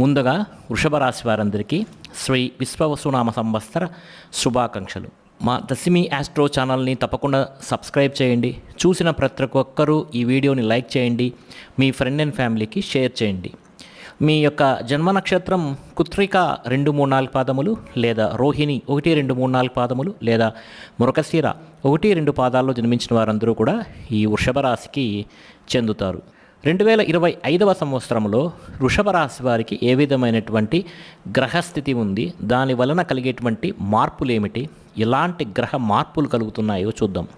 ముందుగా వృషభ రాశి వారందరికీ శ్రీ విశ్వవసునామ సంవత్సర శుభాకాంక్షలు. మా దశమి ఆస్ట్రో ఛానల్ని తప్పకుండా సబ్స్క్రైబ్ చేయండి. చూసిన ప్రతి ఒక్కరూ ఈ వీడియోని లైక్ చేయండి. మీ ఫ్రెండ్ అండ్ ఫ్యామిలీకి షేర్ చేయండి. మీ యొక్క జన్మ నక్షత్రం కుత్రిక రెండు మూడు నాలుగు పాదములు లేదా రోహిణి ఒకటి రెండు మూడు నాలుగు పాదములు లేదా మురకశీర ఒకటి రెండు పాదాల్లో జన్మించిన వారందరూ కూడా ఈ వృషభ రాశికి చెందుతారు. రెండు వేల ఇరవై ఐదవ సంవత్సరంలో వృషభ రాశి వారికి ఏ విధమైనటువంటి గ్రహస్థితి ఉంది? దాని వలన కలిగేటువంటి మార్పులు ఏమిటి ఎలాంటి గ్రహ మార్పులు కలుగుతున్నాయో చూద్దాం.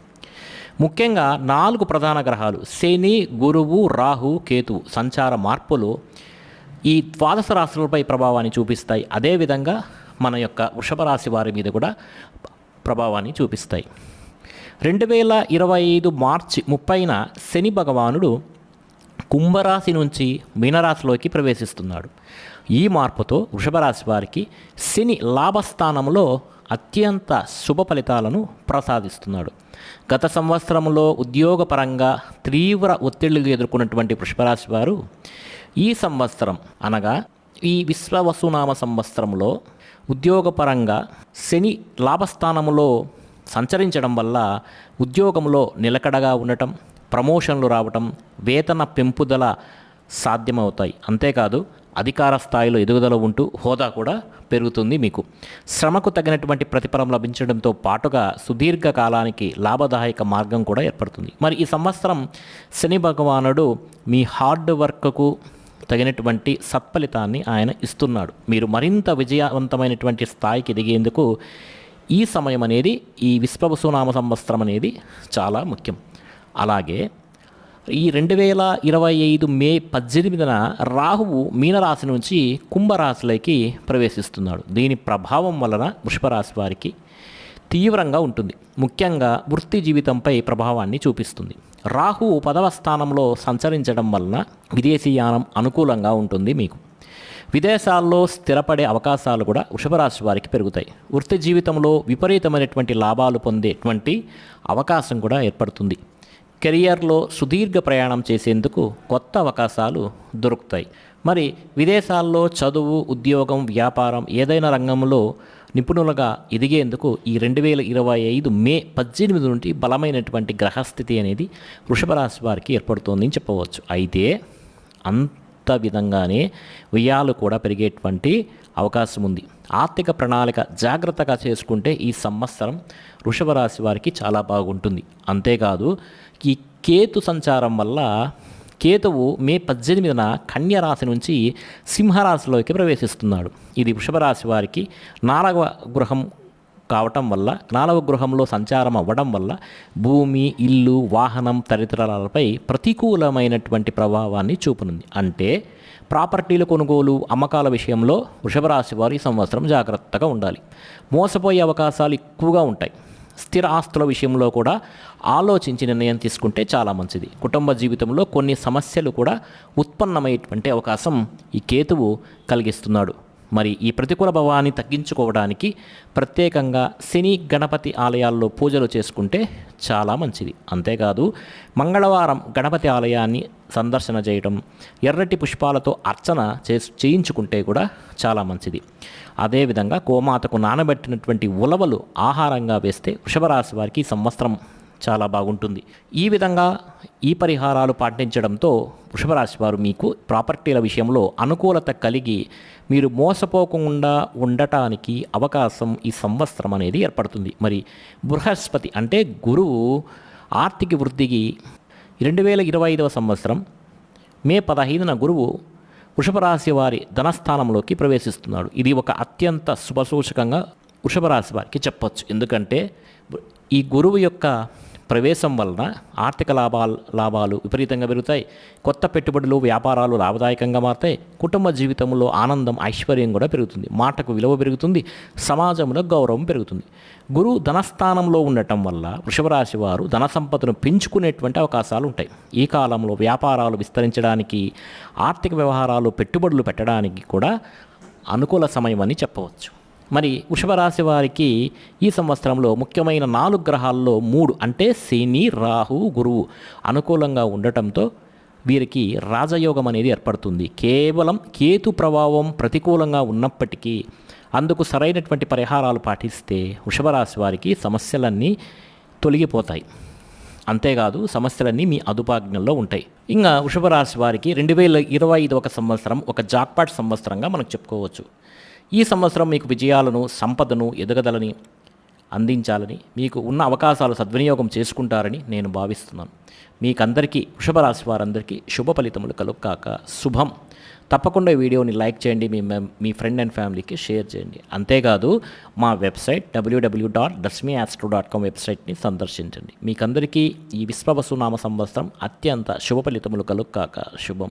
ముఖ్యంగా నాలుగు ప్రధాన గ్రహాలు శని గురువు రాహు కేతు సంచార మార్పులు ఈ ద్వాదశ రాశులపై ప్రభావాన్ని చూపిస్తాయి. అదేవిధంగా మన యొక్క వృషభ రాశి వారి మీద కూడా ప్రభావాన్ని చూపిస్తాయి. రెండు వేల ఇరవై ఐదు మార్చి ముప్పైన శని భగవానుడు కుంభరాశి నుంచి మీనరాశిలోకి ప్రవేశిస్తున్నాడు. ఈ మార్పుతో వృషభరాశి వారికి శని లాభస్థానంలో అత్యంత శుభ ఫలితాలను ప్రసాదిస్తున్నాడు. గత సంవత్సరంలో ఉద్యోగపరంగా తీవ్ర ఒత్తిళ్ళు ఎదుర్కొన్నటువంటి వృషభరాశి వారు ఈ సంవత్సరం అనగా ఈ విశ్వవసునామ సంవత్సరంలో ఉద్యోగపరంగా శని లాభస్థానంలో సంచరించడం వల్ల ఉద్యోగంలో నిలకడగా ఉండటం ప్రమోషన్లు రావటం వేతన పెంపుదల సాధ్యమవుతాయి. అంతేకాదు అధికార స్థాయిలో ఎదుగుదల ఉంటూ హోదా కూడా పెరుగుతుంది మీకు. శ్రమకు తగినటువంటి ప్రతిఫలం లభించడంతో పాటుగా సుదీర్ఘ కాలానికి లాభదాయక మార్గం కూడా ఏర్పడుతుంది. మరి ఈ సంవత్సరం శని భగవానుడు మీ హార్డ్ వర్క్కు తగినటువంటి సత్ఫలితాన్ని ఆయన ఇస్తున్నాడు. మీరు మరింత విజయవంతమైనటువంటి స్థాయికి ఎదిగేందుకు ఈ సమయం అనేది ఈ విశ్వవసునామ సంవత్సరం అనేది చాలా ముఖ్యం. అలాగే ఈ రెండు వేల ఇరవై ఐదు మే పద్దెనిమిదిన రాహువు మీనరాశి నుంచి కుంభరాశిలోకి ప్రవేశిస్తున్నాడు. దీని ప్రభావం వలన వృషభరాశి వారికి తీవ్రంగా ఉంటుంది. ముఖ్యంగా వృత్తి జీవితంపై ప్రభావాన్ని చూపిస్తుంది. రాహు పదవ స్థానంలో సంచరించడం వలన విదేశీయానం అనుకూలంగా ఉంటుంది మీకు. విదేశాల్లో స్థిరపడే అవకాశాలు కూడా వృషభరాశి వారికి పెరుగుతాయి. వృత్తి జీవితంలో విపరీతమైనటువంటి లాభాలు పొందేటువంటి అవకాశం కూడా ఏర్పడుతుంది. కెరియర్లో సుదీర్ఘ ప్రయాణం చేసేందుకు కొత్త అవకాశాలు దొరుకుతాయి. మరి విదేశాల్లో చదువు ఉద్యోగం వ్యాపారం ఏదైనా రంగంలో నిపుణులుగా ఎదిగేందుకు ఈ రెండు వేల ఇరవై ఐదు మే పద్దెనిమిది నుండి బలమైనటువంటి గ్రహస్థితి అనేది వృషభ రాశి వారికి ఏర్పడుతోందని చెప్పవచ్చు. అయితే అంత విధంగానే వ్యయాలు కూడా పెరిగేటువంటి అవకాశం ఉంది. ఆర్థిక ప్రణాళిక జాగ్రత్తగా చేసుకుంటే ఈ సంవత్సరం వృషభ రాశి వారికి చాలా బాగుంటుంది. అంతేకాదు ఈ కేతు సంచారం వల్ల కేతువు మే పద్దెనిమిదిన కన్య రాశి నుంచి సింహరాశిలోకి ప్రవేశిస్తున్నాడు. ఇది వృషభ రాశి వారికి నాలుగవ గృహం కావటం వల్ల నాలుగవ గృహంలో సంచారం అవ్వడం వల్ల భూమి ఇల్లు వాహనం తదితరాలపై ప్రతికూలమైనటువంటి ప్రభావాన్ని చూపనుంది. అంటే ప్రాపర్టీల కొనుగోలు అమ్మకాల విషయంలో వృషభరాశి వారు ఈ సంవత్సరం జాగ్రత్తగా ఉండాలి. మోసపోయే అవకాశాలు ఎక్కువగా ఉంటాయి. స్థిర ఆస్తుల విషయంలో కూడా ఆలోచించి నిర్ణయం తీసుకుంటే చాలా మంచిది. కుటుంబ జీవితంలో కొన్ని సమస్యలు కూడా ఉత్పన్నమయ్యేటువంటి అవకాశం ఈ కేతువు కలిగిస్తున్నాడు. మరి ఈ ప్రతికూల భావాన్ని తగ్గించుకోవడానికి ప్రత్యేకంగా శని గణపతి ఆలయాల్లో పూజలు చేసుకుంటే చాలా మంచిది. అంతేకాదు మంగళవారం గణపతి ఆలయాన్ని సందర్శన చేయడం ఎర్రటి పుష్పాలతో అర్చన చే చేయించుకుంటే కూడా చాలా మంచిది. అదేవిధంగా గోమాతకు నానబెట్టినటువంటి ఉలవలు ఆహారంగా వేస్తే వృషభరాశి వారికి సంవత్సరం చాలా బాగుంటుంది. ఈ విధంగా ఈ పరిహారాలు పాటించడంతో వృషభరాశి వారు మీకు ప్రాపర్టీల విషయంలో అనుకూలత కలిగి మీరు మోసపోకుండా ఉండటానికి అవకాశం ఈ సంవత్సరం అనేది ఏర్పడుతుంది. మరి బృహస్పతి అంటే గురువు ఆర్థిక వృద్ధికి రెండు వేల ఇరవై ఐదవ సంవత్సరం మే పదహైదున గురువు వృషభరాశి వారి ధనస్థానంలోకి ప్రవేశిస్తున్నాడు. ఇది ఒక అత్యంత శుభసూచకంగా వృషభరాశి వారికి చెప్పచ్చు. ఎందుకంటే ఈ గురువు యొక్క ప్రవేశం వలన ఆర్థిక లాభాలు లాభాలు విపరీతంగా పెరుగుతాయి. కొత్త పెట్టుబడులు వ్యాపారాలు లాభదాయకంగా మారుతాయి. కుటుంబ జీవితంలో ఆనందం ఐశ్వర్యం కూడా పెరుగుతుంది. మాటకు విలువ పెరుగుతుంది. సమాజంలో గౌరవం పెరుగుతుంది. గురువు ధనస్థానంలో ఉండటం వల్ల వృషభరాశి వారు ధన సంపదను పెంచుకునేటువంటి అవకాశాలు ఉంటాయి. ఈ కాలంలో వ్యాపారాలు విస్తరించడానికి ఆర్థిక వ్యవహారాలు పెట్టుబడులు పెట్టడానికి కూడా అనుకూల సమయం అని చెప్పవచ్చు. మరి వృషభ రాశి వారికి ఈ సంవత్సరంలో ముఖ్యమైన నాలుగు గ్రహాల్లో మూడు అంటే శని రాహు గురువు అనుకూలంగా ఉండటంతో వీరికి రాజయోగం అనేది ఏర్పడుతుంది. కేవలం కేతు ప్రభావం ప్రతికూలంగా ఉన్నప్పటికీ అందుకు సరైనటువంటి పరిహారాలు పాటిస్తే వృషభరాశి వారికి సమస్యలన్నీ తొలగిపోతాయి. అంతేకాదు సమస్యలన్నీ మీ అదుపాజ్ఞల్లో ఉంటాయి. ఇంకా వృషభరాశి వారికి రెండు వేల ఇరవై ఐదు ఒక సంవత్సరం ఒక జాక్పాట్ సంవత్సరంగా మనం చెప్పుకోవచ్చు. ఈ సంవత్సరం మీకు విజయాలను సంపదను ఎదుగదలని అందించాలని మీకు ఉన్న అవకాశాలు సద్వినియోగం చేసుకుంటారని నేను భావిస్తున్నాను. మీకందరికీ వృషభ రాశి వారందరికీ శుభ ఫలితములు కలుగుకాక శుభం. తప్పకుండా వీడియోని లైక్ చేయండి మీ మీ ఫ్రెండ్ అండ్ ఫ్యామిలీకి షేర్ చేయండి. అంతేకాదు మా వెబ్సైట్ డబ్ల్యూడబ్ల్యూ డాట్ దస్మీ ఆస్ట్రో డాట్ కామ్ వెబ్సైట్ని సందర్శించండి. మీకందరికీ ఈ విశ్వవసునామ సంవత్సరం అత్యంత శుభ ఫలితములు కలుగుకాక శుభం.